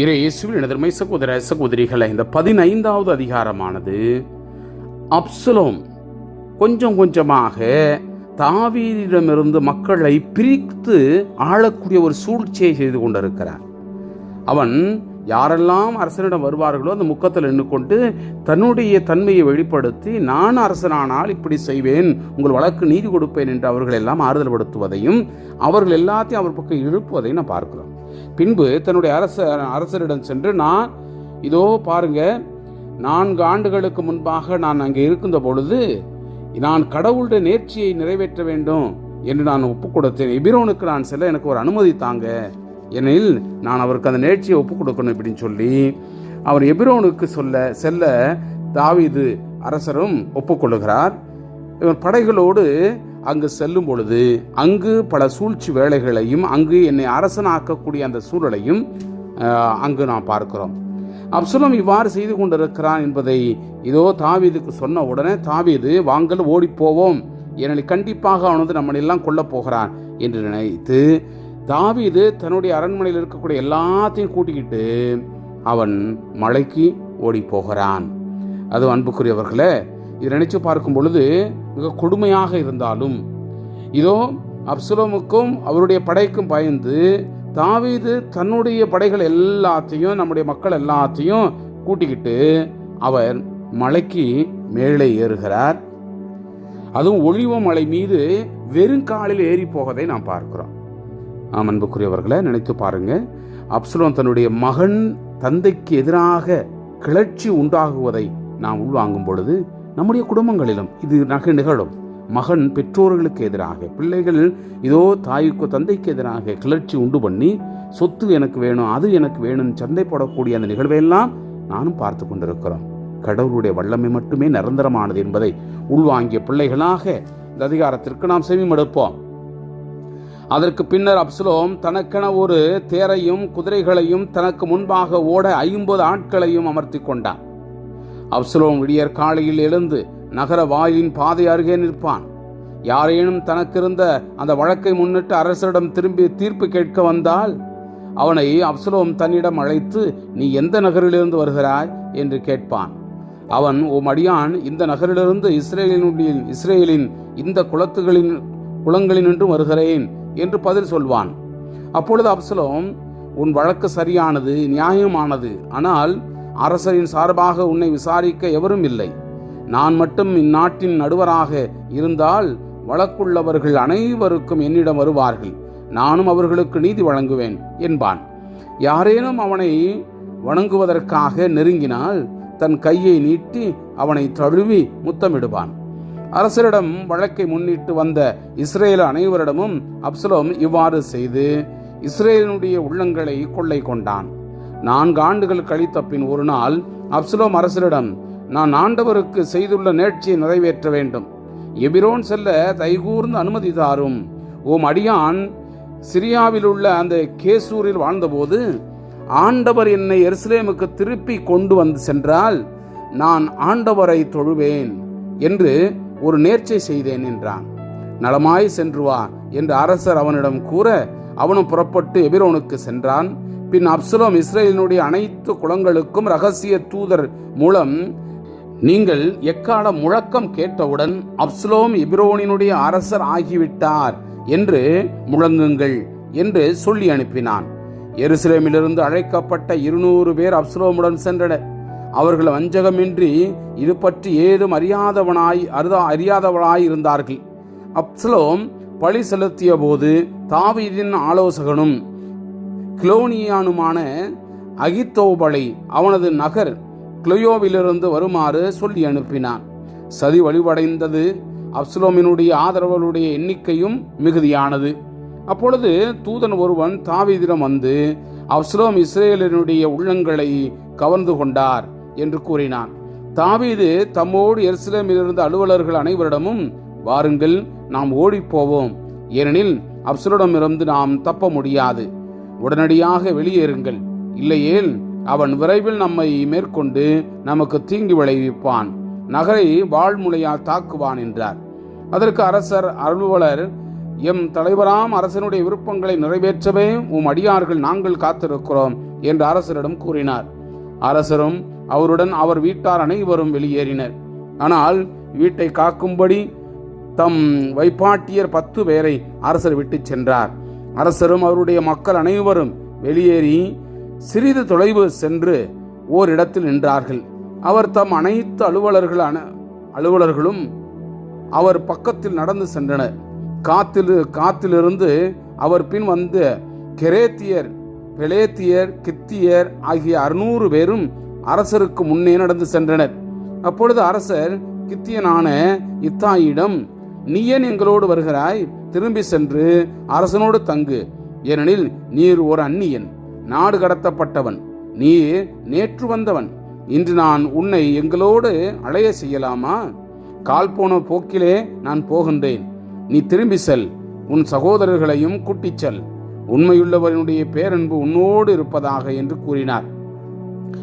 இறை இயேசுவின் எனதர்மை சகோதர சகோதரிகளை இந்த பதினைந்தாவது அதிகாரமானது அப்சலோம். கொஞ்சம் கொஞ்சமாக தாவீரிடமிருந்து மக்களை பிரித்து ஆளக்கூடிய ஒரு சூழ்ச்சியை செய்து கொண்டிருக்கிறார். அவன் யாரெல்லாம் அரசனிடம் வருவார்களோ அந்த முக்கத்தில் நின்று கொண்டு தன்னுடைய தன்மையை வெளிப்படுத்தி நான் அரசனானால் இப்படி செய்வேன் உங்கள் வழக்கு நீதி கொடுப்பேன் என்று அவர்கள் எல்லாம் ஆறுதல் படுத்துவதையும் அவர்கள் எல்லாத்தையும் அவர் பக்கம் இழுப்புவதையும் நான் பார்க்கிறோம். பின்பு தன்னுடைய அரச அரசரிடம் சென்று நான் இதோ பாருங்க நான்கு ஆண்டுகளுக்கு முன்பாக நான் அங்கே இருக்கின்ற பொழுது நான் கடவுளுடைய நேர்ச்சியை நிறைவேற்ற வேண்டும் என்று நான் ஒப்புக் கொடுத்தேன் எபிரோனுக்கு நான் செல்ல எனக்கு ஒரு அனுமதி தாங்க. எனில் நான் அவருக்கு அந்த நேர்ச்சியை ஒப்புக் கொடுக்கணும் இப்படின்னு சொல்லி அவர் எபிரோனுக்கு சொல்ல செல்ல தாவீது அரசரும் ஒப்புக்கொள்ளுகிறார். இவர் படைகளோடு அங்கு செல்லும் பொழுது அங்கு பல சூழ்ச்சி வேலைகளையும் அங்கு என்னை அரசனாக்கக்கூடிய அந்த சூழலையும் அங்கு நாம் பார்க்கிறோம். அப்சலம் இவ்வாறு செய்து கொண்டிருக்கிறான் என்பதை இதோ தாவீதுக்கு சொன்ன உடனே தாவீது வாங்கல் ஓடிப் போவோம். ஏனெனில் கண்டிப்பாக அவன் வந்து நம்மளை எல்லாம் கொல்லப் போகிறான் என்று நினைத்து தாவீது தன்னுடைய அரண்மனையில் இருக்கக்கூடிய எல்லாத்தையும் கூட்டிக்கிட்டு அவன் மலைக்கு ஓடி போகிறான். அது அன்புக்குரியவர்களே இதை நினைச்சு பார்க்கும் பொழுது மிக கொடுமையாக இருந்தாலும் இதோ அப்சலோமுக்கும் அவருடைய படைக்கும் பயந்து தாவீது தன்னுடைய படைகள் எல்லாத்தையும் நம்முடைய மக்கள் எல்லாத்தையும் கூட்டிக்கிட்டு அவர் மலைக்கு மேலே ஏறுகிறார். அதுவும் ஒளிவ மலை மீது வெறுங்காலில் ஏறி போவதை நாம் பார்க்கிறோம். ஆம் அன்புக்குரியவர்களை நினைத்து பாருங்க. அப்சலோம் தன்னுடைய மகன் தந்தைக்கு எதிராக கிளர்ச்சி உண்டாகுவதை நாம் உள்வாங்கும் பொழுது நம்முடைய குடும்பங்களிலும் இது நக நிகழும். மகன் பெற்றோர்களுக்கு எதிராக பிள்ளைகள் இதோ தாய்க்கு தந்தைக்கு எதிராக கிளர்ச்சி உண்டு பண்ணி சொத்து எனக்கு வேணும் அது எனக்கு வேணும்னு சந்தைப்படக்கூடிய அந்த நிகழ்வையெல்லாம் நானும் பார்த்து கொண்டிருக்கிறோம். கடவுளுடைய வல்லமை மட்டுமே நிரந்தரமானது என்பதை உள்வாங்கிய பிள்ளைகளாக இந்த அதிகாரத்திற்கு நாம் செவிமடுப்போம். அதற்கு பின்னர் அப்சலோம் தனக்கென ஒரு தேரையும் குதிரைகளையும் தனக்கு முன்பாக ஓட ஐம்பது ஆட்களையும் அமர்த்தி கொண்டான். அப்சலோம் விடியற் காலையில் எழுந்து நகர வாயிலின் பாதை அருகே நிற்பான். யாரேனும் தனக்கிருந்த அந்த வழக்கை முன்னிட்டு அரசரிடம் திரும்பி தீர்ப்பு கேட்க வந்தால் அவனை அப்சலோம் தன்னிடம் அழைத்து நீ எந்த நகரிலிருந்து வருகிறாய்? என்று கேட்பான். அவன் உம் அடியான் இந்த நகரிலிருந்து இஸ்ரேலினுடைய இஸ்ரேலின் இந்த குளத்துகளின் குளங்களினின்றும் வருகிறேன் என்று பதில் சொல்வான். அப்பொழுது அப்சலோம் உன் வழக்கு சரியானது நியாயமானது. ஆனால் அரசரின் சார்பாக உன்னை விசாரிக்க எவரும் இல்லை. நான் மட்டும் இந்நாட்டின் நடுவராக இருந்தால் வழக்குள்ளவர்கள் அனைவருக்கும் என்னிடம் வருவார்கள். நானும் அவர்களுக்கு நீதி வழங்குவேன் என்பான். யாரேனும் அவனை வணங்குவதற்காக நெருங்கினால் தன் கையை நீட்டி அவனை தழுவி முத்தமிடுவான். அரசரிடம் வழக்கை முன்னிட்டு வந்த இஸ்ரேல் அனைவரிடமும் அப்சலோம் இவ்வாறு செய்து இஸ்ரேலினுடைய உள்ளங்களை கொள்ளை கொண்டான். நான்கு ஆண்டுகள் கழித்த பின் ஒரு நாள் அப்சலோம் அரசரிடம் நான் ஆண்டவருக்கு செய்துள்ள நேர்ச்சியை நிறைவேற்ற வேண்டும். எபிரோன் செல்ல தைகூர்ந்து அனுமதி தாரும். ஓம் அடியான் சிரியாவில் உள்ள அந்த கேசூரில் வாழ்ந்தபோது ஆண்டவர் என்னை எருசலேமுக்கு திருப்பி கொண்டு வந்து சென்றால் நான் ஆண்டவரை தொழுவேன் என்று ஒரு நேர்ச்சை செய்தேன் என்றான். நலமாய் சென்று வா என்று அரசர் அவனிடம் கூற அவனும் புறப்பட்டு எபிரோனுக்கு சென்றான். பின் அப்சலோம் இஸ்ரேலினுடைய அனைத்து குளங்களுக்கும் ரகசிய தூதர் மூலம் நீங்கள் எக்கால முழக்கம் கேட்டவுடன் அப்சலோம் எபிரோனினுடைய அரசர் ஆகிவிட்டார் என்று முழங்குங்கள் என்று சொல்லி அனுப்பினான். எருசலேமிலிருந்து அழைக்கப்பட்ட இருநூறு பேர் அப்சலோமுடன் சென்றனர். அவர்கள் வஞ்சகமின்றி இது பற்றி ஏதும் அறியாதவனாய் அருதா அறியாதவனாய் இருந்தார்கள் அப்சலோம் பழி செலுத்திய போது தாவீதின் ஆலோசகனும் கிளோனியானுமான அகித்தோபலை அவனது நகர் கிளியோவிலிருந்து வருமாறு சொல்லி அனுப்பினான். சதி வழிவடைந்தது அப்சலோமினுடைய ஆதரவர்களுடைய எண்ணிக்கையும் மிகுதியானது. அப்பொழுது தூதன் ஒருவன் தாவீதிடம் வந்து அப்சலோம் இஸ்ரேலினுடைய உள்ளங்களை கவர்ந்து கொண்டார் என்று கூறினான். தாவீது தம்மோடு எருசலேமிலிருந்த அலுவலர்கள் அனைவரிடமும் வாருங்கள் நாம் ஓடிப்போவோம். ஏனெனில் அப்சலோடமிருந்து நாம் தப்ப முடியாது. உடனடியாக வெளியேறுங்கள். இல்லையேல் அவன் விரைவில் நம்மை மேற்கொண்டு நமக்கு தீங்கு விளைவிப்பான். நகரை வாழ்முலையால் தாக்குவான் என்றார். அதற்கு அரசர் அலுவலர் எம் தலைவராம் அரசனுடைய விருப்பங்களை நிறைவேற்றவே உம் அடியார்கள் நாங்கள் காத்திருக்கிறோம் என்று அரசரிடம் கூறினார். அரசரும் அவருடன் அவர் வீட்டார் அனைவரும் வெளியேறினர். ஆனால் வீட்டை காக்கும்படி தம் வைப்பாட்டியர் பத்து பேரை அரசர் விட்டுச் சென்றார். அரசரும் அவருடைய மக்கள் அனைவரும் வெளியேறி சிறிது தொலைவு சென்று ஓரிடத்தில் நின்றார்கள். அவர் தம் அனைத்து அலுவலர்கள் அலுவலர்களும் அவர் பக்கத்தில் நடந்து சென்றனர். காத்தில் காத்திலிருந்து அவர் பின் வந்த கெரேத்தியர் பெலேத்தியர் கித்தியர் ஆகிய அறுநூறு பேரும் அரசருக்கு முன்னே நடந்து சென்றனர். அப்பொழுது அரசர் கித்தியனான இத்தாயிடம் நீ ஏன் எங்களோடு வருகிறாய்? திரும்பி சென்று அரசனோடு தங்கு. ஏனெனில் நீர் ஒரு அந்நியன் நாடு கடத்தப்பட்டவன் நீ நேற்று வந்தவன். இன்று நான் உன்னை எங்களோடு அலைய செய்யலாமா? கால் போன போக்கிலே நான் போகின்றேன். நீ திரும்பி செல் உன் சகோதரர்களையும் கூட்டிச் செல். உண்மையுள்ளவனுடைய பேரன்பு உன்னோடு இருப்பதாக என்று கூறினார்.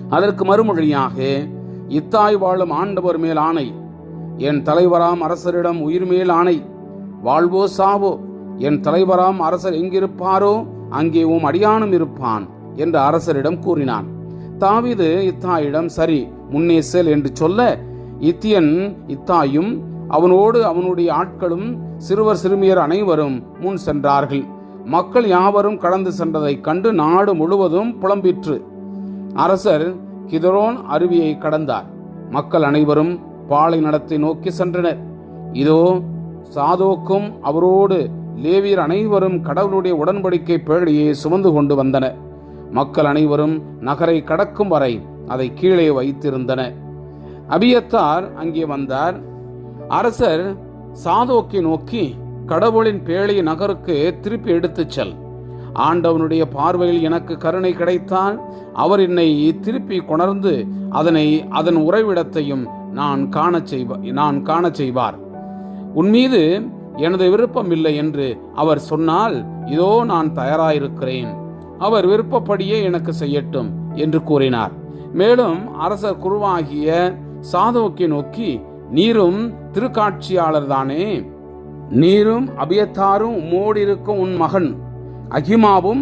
அதற்கு மறுமொழியாக இத்தாய் வாழும் ஆண்டவர் மேல் ஆணை என் தலைவராம் அரசரிடம் உயிர் மேல் ஆணை. வாழ்வோ சாவோ என் தலைவராம் அரசர் எங்கிருப்பாரோ அங்கே உம் அடியானும் இருப்பான் என்று அரசரிடம் கூறினான். தாவிது இத்தாயிடம் சரி முன்னே செல் என்று சொல்ல இத்தியன் இத்தாயும் அவனோடு அவனுடைய ஆட்களும் சிறுவர் சிறுமியர் அனைவரும் முன் சென்றார்கள். மக்கள் யாவரும் கடந்து சென்றதைக் கண்டு நாடு முழுவதும் புலம்பிற்று. அரசர் கிதரோன் அருவியை கடந்தார். மக்கள் அனைவரும் பாலைநடத்தை நோக்கி சென்றனர். இதோ சாதோக்கும் அவரோடு லேவியர் அனைவரும் கடவுளுடைய உடன்படிக்கை பேழையை சுமந்து கொண்டு வந்தனர். மக்கள் அனைவரும் நகரை கடக்கும் வரை அதை கீழே வைத்திருந்தன அபியத்தார் அங்கே வந்தார். அரசர் சாதோக்கை நோக்கி கடவுளின் பேழையை நகருக்கு திருப்பி எடுத்துச் செல். ஆண்டவனுடைய பார்வையில் எனக்கு கருணை கிடைத்தால் அவர் என்னை திருப்பி கொணர்ந்து அதனை அதன் உறைவிடத்தையும் நான் காணச் செய்வ நான் காணச் செய்வார். உன்மீது எனது விருப்பம் இல்லை என்று அவர் சொன்னால் இதோ நான் தயாராயிருக்கிறேன். அவர் விருப்பப்படியே எனக்கு செய்யட்டும் என்று கூறினார். மேலும் அரசர் குருவாகிய சாதோக்கை நோக்கி நீரும் திருக்காட்சியாளர் தானே நீரும் அபியத்தாரும் உம்மோடு இருக்கும் உன் மகன் அகிமாவும்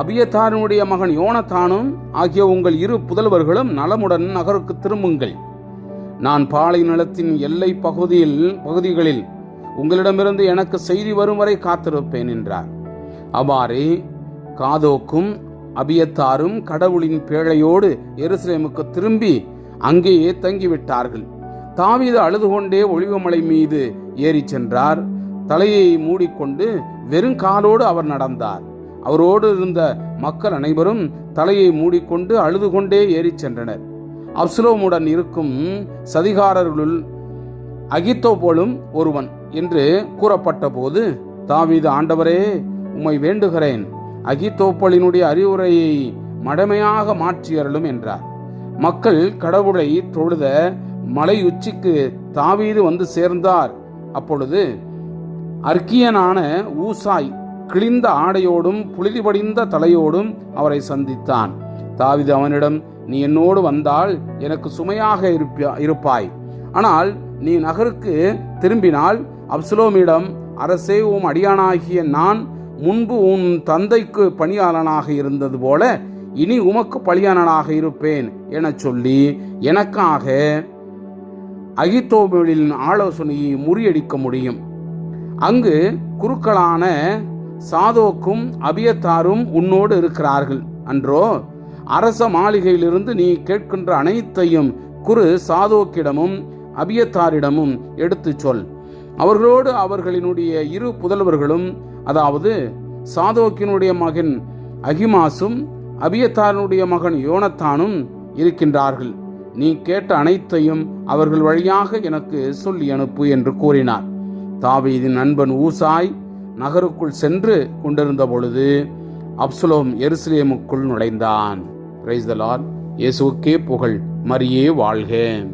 அபியத்தாரனுடைய மகன் யோனத்தானும் ஆகிய உங்கள் இரு புதல்வர்களும் நலமுடன் நகருக்கு திரும்புங்கள். நான் பாலை நிலத்தின் எல்லை பகுதியில் பகுதிகளில் உங்களிடமிருந்து எனக்கு செய்தி வரும் வரை காத்திருப்பேன் என்றார். அவ்வாறே காதோக்கும் அபியத்தாரும் கடவுளின் பேழையோடு எருசலேமுக்கு திரும்பி அங்கேயே தங்கிவிட்டார்கள். தாவீது அழுது கொண்டே ஒளிவமலை மீது ஏறிச் சென்றார். தலையை மூடிக்கொண்டு வெறும் காலோடு அவர் நடந்தார். அவரோடு இருந்த மக்கள் அனைவரும் தலையை மூடிக்கொண்டு அழுது கொண்டே ஏறிச் சென்றனர். அப்சலோமுடன் இருக்கும் சதிகாரர்களுள் அகித்தோபோலும் ஒருவன் என்று கூறப்பட்ட போது தாவீது ஆண்டவரே உம்மை வேண்டுகிறேன். அகித்தோப்பலினுடைய அறிவுரையை மடமையாக மாற்றியறலும் என்றார். மக்கள் கடவுளை தொழுத மலை உச்சிக்கு தாவீது வந்து சேர்ந்தார். அப்பொழுது அர்க்கியனான ஊசாய் கிழிந்த ஆடையோடும் புழுதி படிந்த தலையோடும் அவரை சந்தித்தான். தாவிது அவனிடம் நீ என்னோடு வந்தால் எனக்கு சுமையாக இருப்ப- இருப்பாய். ஆனால் நீ நகருக்கு திரும்பினால் அப்சலோமிடம் அரசே உம் அடியானாகிய நான் முன்பு உன் தந்தைக்கு பணியாளனாக இருந்தது போல இனி உமக்கு பலியாளனாக இருப்பேன் எனச் சொல்லி எனக்காக அகித்தோபேலின் ஆலோசனையை முறியடிக்க முடியும். அங்கு குருக்களான சாதோக்கும் அபியத்தாரும் உன்னோடு இருக்கிறார்கள். அன்றோ அரச மாளிகையிலிருந்து நீ கேட்கின்ற அனைத்தையும் குரு சாதோக்கிடமும் அபியத்தாரிடமும் எடுத்துச் சொல். அவர்களோடு அவர்களினுடைய இரு புதல்வர்களும் அதாவது சாதோக்கினுடைய மகன் அகிமாசும் அபியத்தாரனுடைய மகன் யோனத்தானும் இருக்கின்றார்கள். நீ கேட்ட அனைத்தையும் அவர்கள் வழியாக எனக்கு சொல்லி அனுப்பு என்று கூறினார். தாவீதின் நண்பன் ஊசாய் நகருக்குள் சென்று கொண்டிருந்த பொழுது அப்சுலோம் எருசலேமுக்குள் நுழைந்தான். பிரைஸ் த லார்ட் இயேசுவுக்கே புகழ். மரியே வாழ்க.